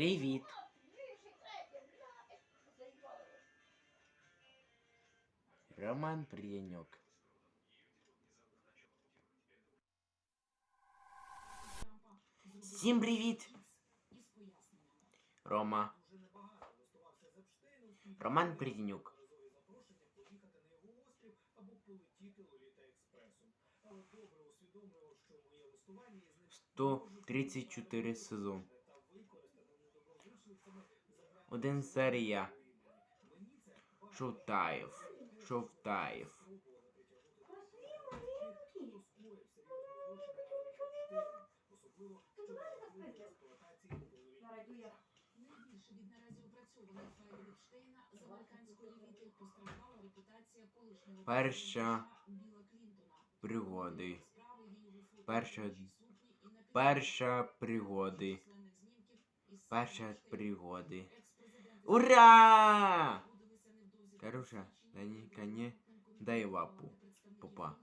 Привіт. Роман Прієньок. Всім привіт! Рома. Роман Приденюк. Сто тридцять чотири сезон. Один серія. Шовтаєв. Шовтаєв. Найбільше від наразі опрацьованих файлів Епштейна з американської еліти репутація колишнього Перша Білла Клінтона. Пригоди. Перша- Перша пригоди. Перша пригоди. Ура! Хороша, дай не коне, дай лапу, попа.